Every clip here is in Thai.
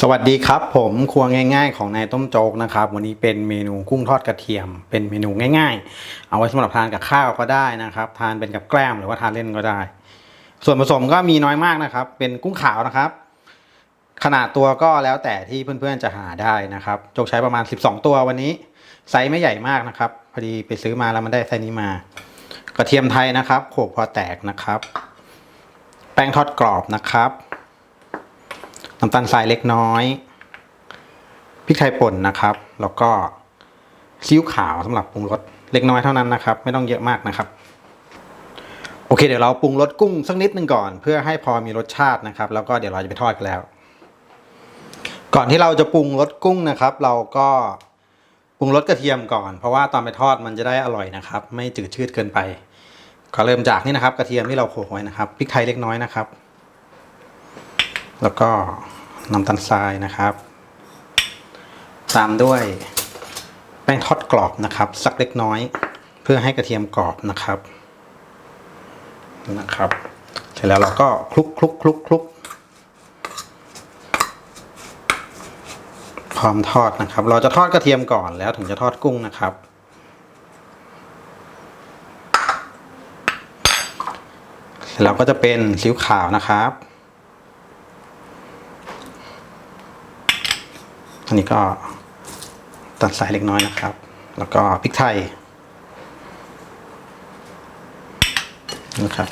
สวัสดีครับ ผมครัวง่ายๆ ของนายต้มโจ๊กนะครับ วันนี้เป็นเมนูกุ้งทอดกระเทียม เป็นเมนูง่าย ๆ เอาไว้สำหรับทานกับข้าวก็ได้นะครับ ทานเป็นกับแกล้มหรือว่าทานเล่นก็ได้ ส่วนผสมก็มีน้อยมากนะครับ เป็นกุ้งขาวนะครับ ขนาดตัวก็แล้วแต่ที่เพื่อนๆจะหาได้นะครับโจกใช้ประมาณ 12 ตัววันนี้ไซส์ไม่ใหญ่มากนะครับ พอดีไปซื้อมาแล้วมันได้ไซส์นี้มา กระเทียมไทยนะครับโขกพอแตกนะครับ แป้งทอดกรอบนะครับ น้ำตาลทรายเล็กน้อยพริกไทยป่นนะครับ แล้วก็ซีอิ๊วขาวสำหรับปรุงรสเล็กน้อยเท่านั้นนะครับ ไม่ต้องเยอะมากนะครับ โอเค เดี๋ยวเราปรุงรสกุ้งสักนิดหนึ่งก่อน เพื่อให้พอมีรสชาตินะครับ แล้วก็เดี๋ยวเราจะไปทอดกันแล้ว ก่อนที่เราจะปรุงรสกุ้งนะครับ เราก็ปรุงรสกระเทียมก่อน เพราะว่าตอนไปทอดมันจะได้อร่อยนะครับ ไม่จืดชืดเกินไป ก็เริ่มจากนี่นะครับ กระเทียมที่เราโขลกไว้นะครับพริกไทยเล็กน้อยนะครับ แล้วก็น้ำตาลทรายนะครับ ตามด้วยแป้งทอดกรอบนะครับ สักเล็กน้อย เพื่อให้กระเทียมกรอบนะครับนะครับ เสร็จแล้วเราก็คลุกคลุกคลุกคลุกพร้อมทอดนะครับ เราจะทอดกระเทียมก่อนแล้วถึงจะทอดกุ้งนะครับ เสร็จแล้วก็จะเป็นซีอิ๊วขาวนะครับ อันนี้ก็ตัดสายเล็กน้อยนะครับ แล้วก็พริกไทยนะครับ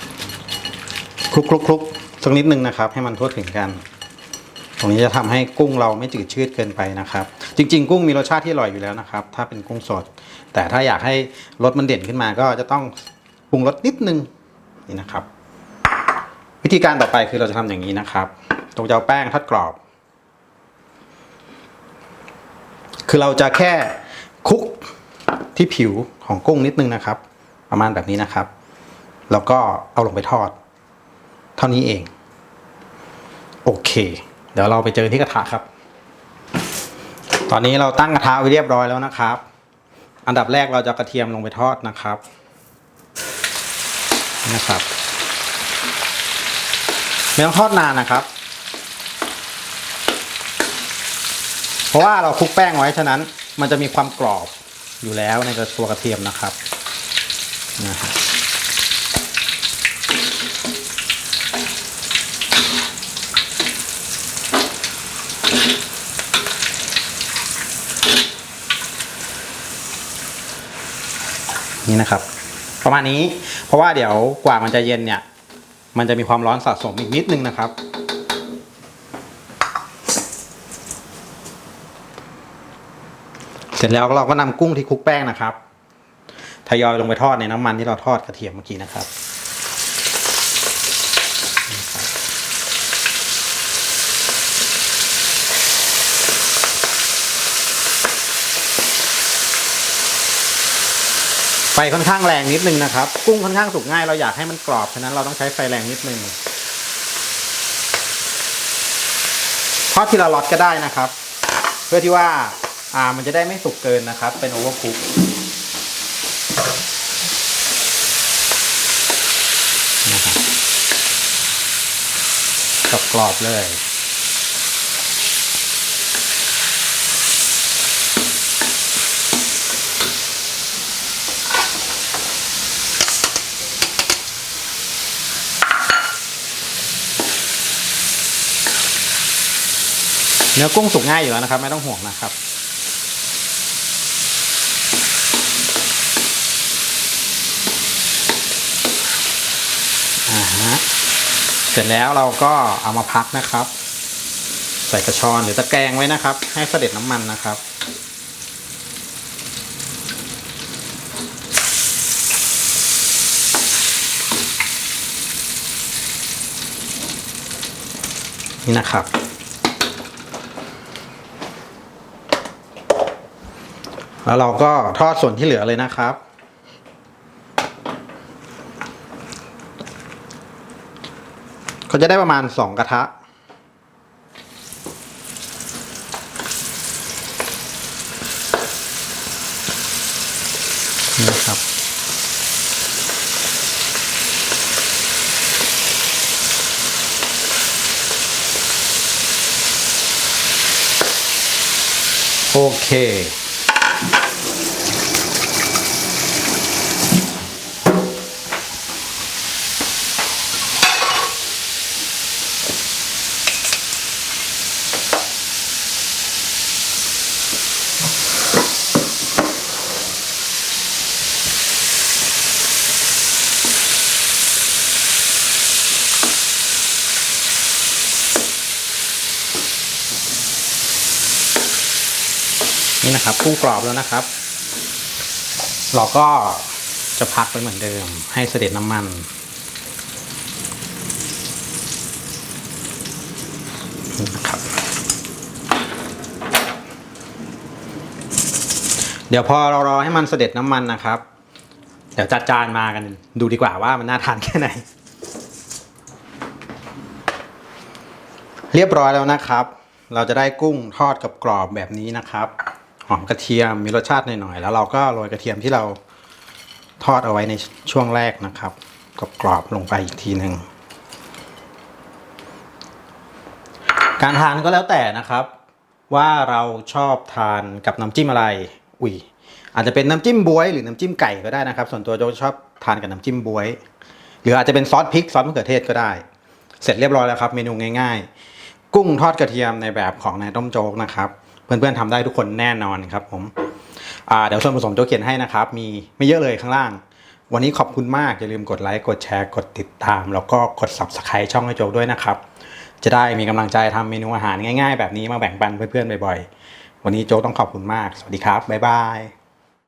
คลุกคลุกคลุกสักนิดนึงนะครับ ให้มันทั่วถึงกัน ตรงนี้จะทำให้กุ้งเราไม่จืดชืดเกินไปนะครับ จริง ๆ กุ้งมีรสชาติที่อร่อยอยู่แล้วนะครับ ถ้าเป็นกุ้งสด แต่ถ้าอยากให้รสมันเด่นขึ้นมา ก็จะต้องปรุงรสนิดนึงนี่นะครับ วิธีการต่อไปคือเราจะทำอย่างนี้นะครับตรงจะเอาแป้งทอดกรอบ คือเราจะแค่คลุกที่ผิวของกุ้งนิดนึงนะครับ ประมาณแบบนี้นะครับ แล้วก็เอาลงไปทอด เท่านี้เอง โอเค เดี๋ยวเราไปเจอที่กระทะครับ ตอนนี้เราตั้งกระทะไว้เรียบร้อยแล้วนะครับ อันดับแรกเราจะกระเทียมลงไปทอดนะครับนะครับไม่ต้องทอดนานนะครับ เพราะว่าเราคลุกแป้งไว้ฉะนั้น มันจะมีความกรอบอยู่แล้วในตัวกระเทียมนะครับนะฮะนี่นะครับ ประมาณนี้เพราะว่าเดี๋ยวกว่ามันจะเย็นเนี่ย มันจะมีความร้อนสะสมอีกนิดนึงนะครับ เส ร็จแล้วเราก็นำกุ้งที่คลุกแป้งนะครับทยอยลงไปทอดในน้ำมันที่เราทอดกระเทียมเมื่อกี้นะครับไฟค่อนข้างแรงนิดนึงนะครับ กุ้งค่อนข้างสุกง่ายเราอยากให้มันกรอบฉะนั้นเราต้องใช้ไฟแรงนิดนึงทอดทีละล็อตก็ได้นะครับ เพื่อที่ว่า อ่ามันจะได้ไม่สุกเกินนะครับ เป็นโอเวอร์คุกนะครับกรอบๆเลยเนื้อกุ้งสุกง่ายอยู่แล้วนะครับ ไม่ต้องห่วงนะครับ อ่าฮะเสร็จแล้วเราก็เอามาพักนะครับ ใส่กระชอนหรือตะแกรงไว้นะครับ ให้เสด็จน้ำมันนะครับนี่นะครับ แล้วเราก็ทอดส่วนที่เหลือเลยนะครับ ก็จะได้ประมาณสองกระทะ นะครับ โอเค นะครับกุ้งกรอบแล้วนะครับ เราก็จะพักไว้เหมือนเดิม ให้เสด็จน้ำมันนะครับเดี๋ยวพอเรารอให้มันเสด็จน้ำมันนะครับ เดี๋ยวจัดจานมากันดูดีกว่าว่ามันน่าทานแค่ไหน เรียบร้อยแล้วนะครับ เราจะได้กุ้งทอดกับกรอบแบบนี้นะครับ หอมกระเทียมมีรสชาติหน่อยๆแล้วเราก็โรยกระเทียมที่เราทอดเอาไว้ในช่วงแรกนะครับกกรอบลงไปอีกทีหนึ่งการทานก็แล้วแต่นะครับ ว่าเราชอบทานกับน้ำจิ้มอะไรอุ้ยอาจจะเป็นน้ำจิ้มบวยหรือน้ำจิ้มไก่ก็ได้นะครับ ส่วนตัวโจชอบทานกับน้ำจิ้มบวย หรืออาจจะเป็นซอสพริกซอสมะเขือเทศก็ได้ เสร็จเรียบร้อยแล้วครับ เมนูง่าย ๆ กุ้งทอดกระเทียมในแบบของนายต้มโจ๊กนะครับ เพื่อนๆทำได้ทุกคนแน่นอนครับผมเดี๋ยวส่วนผสมโจเขียนให้นะครับ มีไม่เยอะเลยข้างล่าง วันนี้ขอบคุณมาก อย่าลืมกดไลค์กดแชร์กดติดตาม แล้วก็กด subscribe ช่องให้โจ๊กด้วยนะครับ จะได้มีกำลังใจทำเมนูอาหารง่ายๆ แบบนี้มาแบ่งปันเพื่อนๆบ่อยๆ วันนี้โจ๊กต้องขอบคุณมาก สวัสดีครับบ๊ายบาย